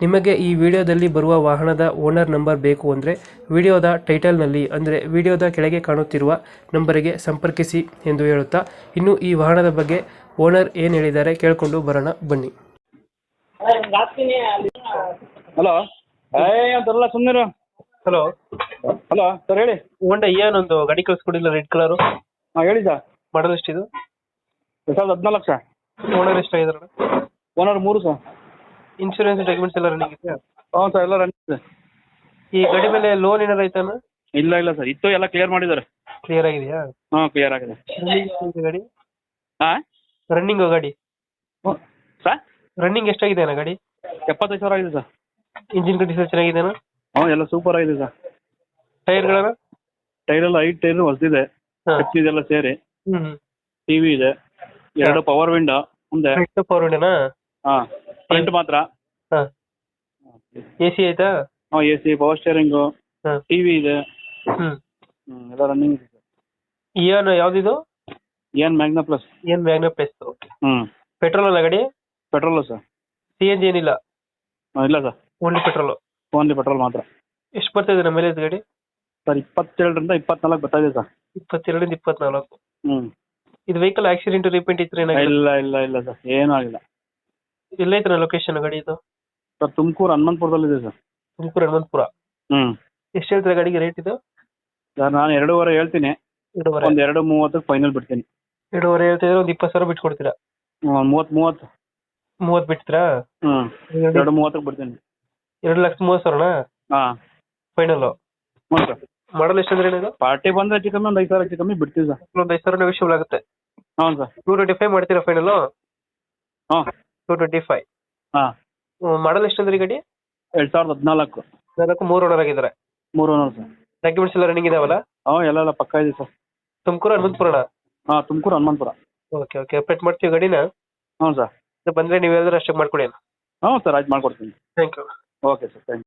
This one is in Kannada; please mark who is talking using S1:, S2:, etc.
S1: ನಿಮಗೆ ಈ ವಿಡಿಯೋದಲ್ಲಿ ಬರುವ ವಾಹನದ ಓನರ್ ನಂಬರ್ ಬೇಕು ಅಂದರೆ ವಿಡಿಯೋದ ಟೈಟಲ್ನಲ್ಲಿ ಅಂದರೆ ವಿಡಿಯೋದ ಕೆಳಗೆ ಕಾಣುತ್ತಿರುವ ನಂಬರಿಗೆ ಸಂಪರ್ಕಿಸಿ ಎಂದು ಹೇಳುತ್ತಾ ಇನ್ನು ಈ ವಾಹನದ ಬಗ್ಗೆ ಓನರ್ ಏನು ಹೇಳಿದ್ದಾರೆ ಕೇಳಿಕೊಂಡು ಬರೋಣ ಬನ್ನಿ.
S2: ಹಲೋ. ಅಂತಾರಲ್ಲ ಅಂತಲ್ಲ ಸುಮ್ಮನಿರು
S1: ಹಲೋ.
S2: ಹಲೋ ಸರ್ ಹೇಳಿ.
S1: ಹೋಂಡ ಏನೊಂದು ಗಾಡಿ ಕಳಿಸ್ಕೊಡಿಲ್ಲ ರೆಡ್ ಕಲರು
S2: ಹಾಂ ಹೇಳಿ ಸರ್.
S1: ಮಾಡಲ್ ಎಷ್ಟಿದು?
S2: ಎರಡು ಸಾವಿರದ ಹದಿನಾಲ್ಕು ಸರ್.
S1: ಓನರ್ ಎಷ್ಟಾಗಿದಾರೆ
S2: ಓನರ್ ಮೂರು ಸರ್.
S1: ಇನ್ಶೂರೆನ್ಸ್ ಡಾಕ್ಯುಮೆಂಟ್ಸ್ ಎಲ್ಲ ರನ್ನಿಂಗ್ ಇದೆಯಾ?
S2: ಹ್ಞೂ ಸರ್ ಎಲ್ಲ ರನ್ನಿಂಗ್ ಇದೆ.
S1: ಈ ಗಾಡಿ ಮೇಲೆ ಲೋನ್ ಏನಾರು ಆಯ್ತಾನ
S2: ಇಲ್ಲ ಇಲ್ಲ ಸರ್ ಇತ್ತು ಎಲ್ಲ ಕ್ಲಿಯರ್ ಮಾಡಿದ್ದಾರೆ.
S1: ಕ್ಲಿಯರ್ ಆಗಿದೆಯಾ?
S2: ಹಾಂ ಕ್ಲಿಯರ್ ಆಗಿದೆ.
S1: ರನ್ನಿಂಗ್ ಗಾಡಿ?
S2: ಹಾಂ?
S1: ರನ್ನಿಂಗ್ ಗಾಡಿ?
S2: ಸರ್
S1: ರನ್ನಿಂಗ್ ಎಷ್ಟಾಗಿದೆ ಅಣ್ಣ ಗಾಡಿ?
S2: ಎಪ್ಪತ್ತೈದು ಸಾವಿರ ಆಗಿದೆ ಸರ್
S1: ಇಂಜಿನ್ ಕಂಡೀಷನ್ ಚೆನ್ನಾಗಿದೆನಾ?
S2: ಹ್ಞೂ ಎಲ್ಲ ಸೂಪರ್ ಆಗಿದೆ ಸರ್
S1: ಟೈರ್ಗಳನ್ನ
S2: ಟೈರ್ ಎಲ್ಲ ಐದು ಟೈರ್ ಹೊಸದಿದೆ.
S1: ಹಾಂ.
S2: ಇದೆಲ್ಲ ಸೇರಿ.
S1: ಹ್ಞೂ
S2: ಟಿ ವಿ ಇದೆ. ಎರಡು ಪವರ್ ವಿಂಡೋ ಮುಂದೆ.
S1: ಪವರ್ ವಿಂಡೋನಾ
S2: ಹಾಂ. ಫ್ರಂಟ್ ಮಾತ್ರ.
S1: ಹಾಂ. ಎ ಸಿ ಆಯ್ತಾ
S2: ಹಾಂ A C power steering TV ಇದೆ.
S1: ಹ್ಞೂ
S2: ಹ್ಞೂ ಎಲ್ಲ ರನ್ನಿಂಗ್ ಇದೆ. ಸರ್
S1: ಇಯಾನ್ ಯಾವ್ದಿದು?
S2: ಏನ್ ಮ್ಯಾಗ್ನ ಪ್ಲಸ್
S1: ಏನ್ ಮ್ಯಾಗ್ನ ಪ್ಲಸ್
S2: ಹ್ಞೂ
S1: ಪೆಟ್ರೋಲ್ ಅಲ್ಲ ಗಾಡಿ?
S2: Petrol sir
S1: C N G ಏನಿಲ್ಲ?
S2: ಹಾಂ ಇಲ್ಲ sir
S1: only petrol
S2: only petrol ಮಾತ್ರ.
S1: ಎಷ್ಟು ಬರ್ತಿದೆ ನಮ್ಮ ಮೈಲೇಜ್ ಗಾಡಿ?
S2: ಸರ್ ಇಪ್ಪತ್ತೇಳರಿಂದ ಇಪ್ಪತ್ನಾಲ್ಕು ಬರ್ತಾ ಇದೆ ಸರ್
S1: ಇಪ್ಪತ್ತೆರಡರಿಂದ ಇಪ್ಪತ್ನಾಲ್ಕು.
S2: ಹ್ಮ್.
S1: ಇದು ವೆಹಿಕಲ್ ಆಕ್ಸಿಡೆಂಟ್ ರಿಪೇಂಟ್ ಇತ್ತು
S2: ಇಲ್ಲ ಇಲ್ಲ ಇಲ್ಲ ಸರ್ ಏನೂ ಆಗಿಲ್ಲ.
S1: ಎಲ್ಲೈತೆ ಲೊಕೇಶನ್ ಗಾಡಿ ಇದು?
S2: ಸರ್ ತುಮಕೂರು ಹನುಮಂತಪುರದಲ್ಲಿದೆ ಸರ್.
S1: ತುಮಕೂರು ಹನುಮಂತಪುರ?
S2: ಹ್ಮ್.
S1: ಎಷ್ಟು ಹೇಳ್ತಾರೆ ಗಾಡಿಗೆ ರೇಟ್ ಇದು?
S2: ಸರ್ ನಾನು ಎರಡೂವರೆ ಹೇಳ್ತೀನಿ.
S1: ಎರಡೂವರೆ.
S2: ಒಂದು ಎರಡು ಮೂವತ್ತಕ್ಕೆ ಫೈನಲ್ ಬಿಡ್ತೀನಿ.
S1: ಎರಡೂವರೆ ಹೇಳ್ತಿದ್ರೆ ಒಂದು ಇಪ್ಪತ್ತು ಸಾವಿರ ಬಿಟ್ಕೊಡ್ತೀರಾ?
S2: ಹ್ಞೂ ಮೂವತ್ತು ಮೂವತ್ತು.
S1: ಮೂವತ್ತು ಬಿಡ್ತೀರಾ
S2: ಹ್ಮ್. ಎರಡು ಮೂವತ್ತಕ್ಕೆ ಬಿಡ್ತೀನಿ.
S1: ಎರಡು ಲಕ್ಷ ಮೂವತ್ತು ಸಾವಿರನಾ?
S2: ಹಾಂ.
S1: ಫೈನಲ್
S2: ಹ್ಞೂ ಸರ್.
S1: ಮಾಡಲ್ ಎಷ್ಟು ಅಂದ್ರೆ ಇದು?
S2: ಪಾರ್ಟಿ ಬಂದ್ರೆ ಹೆಚ್ಚು ಕಮ್ಮಿ ಒಂದು ಐದು ಸಾವಿರ ಹೆಚ್ಚು ಕಮ್ಮಿ ಬಿಡ್ತೀವಿ ಸರ್.
S1: ಒಂದು ಐದು ಸಾವಿರ ವಿಷಯ ಆಗುತ್ತೆ.
S2: ಹ್ಞೂ ಸರ್.
S1: ಟೂ ಟ್ವೆಂಟಿ ಫೈವ್ ಮಾಡ್ತೀರಾ ಫೈನಲ್
S2: ಹಾಂ
S1: ಟೂ ಟ್ವೆಂಟಿ ಫೈವ್
S2: ಹಾಂ
S1: ಮಾಡಲ್ ಎಷ್ಟು ಅಂದ್ರೆ ಗಾಡಿ?
S2: ಎರಡು ಸಾವಿರದ ಹದಿನಾಲ್ಕು.
S1: ನಾಲ್ಕು ಮೂರು ಓನರ್ ಆಗಿದ್ದಾರೆ
S2: ಮೂರು ಓನರ್ ಸರ್.
S1: ಡಾಕ್ಯುಮೆಂಟ್ಸ್ ಎಲ್ಲ ರನ್ನಿಂಗ್ ಇದಾವಲ್ಲ?
S2: ಹಾಂ ಎಲ್ಲ ಎಲ್ಲ ಪಕ್ಕ ಇದೆ ಸರ್.
S1: ತುಮಕೂರು ಹನುಮಂತಪುರಣ
S2: ಹಾಂ Tumakuru Hanumanthapura.
S1: Okay okay. Update ಮಾಡ್ತೀವಿ ಗಡಿನ?
S2: ಹ್ಞೂ ಸರ್.
S1: ಬಂದ್ರೆ ನೀವು ಹೇಳಿದ್ರೆ ಅಷ್ಟಕ್ಕೆ ಮಾಡ್ಕೊಡಿ
S2: ಹ್ಞೂ ಸರ್ ಆಯ್ತು ಮಾಡ್ಕೊಡ್ತೀನಿ.
S1: Thank you
S2: okay sir thank you.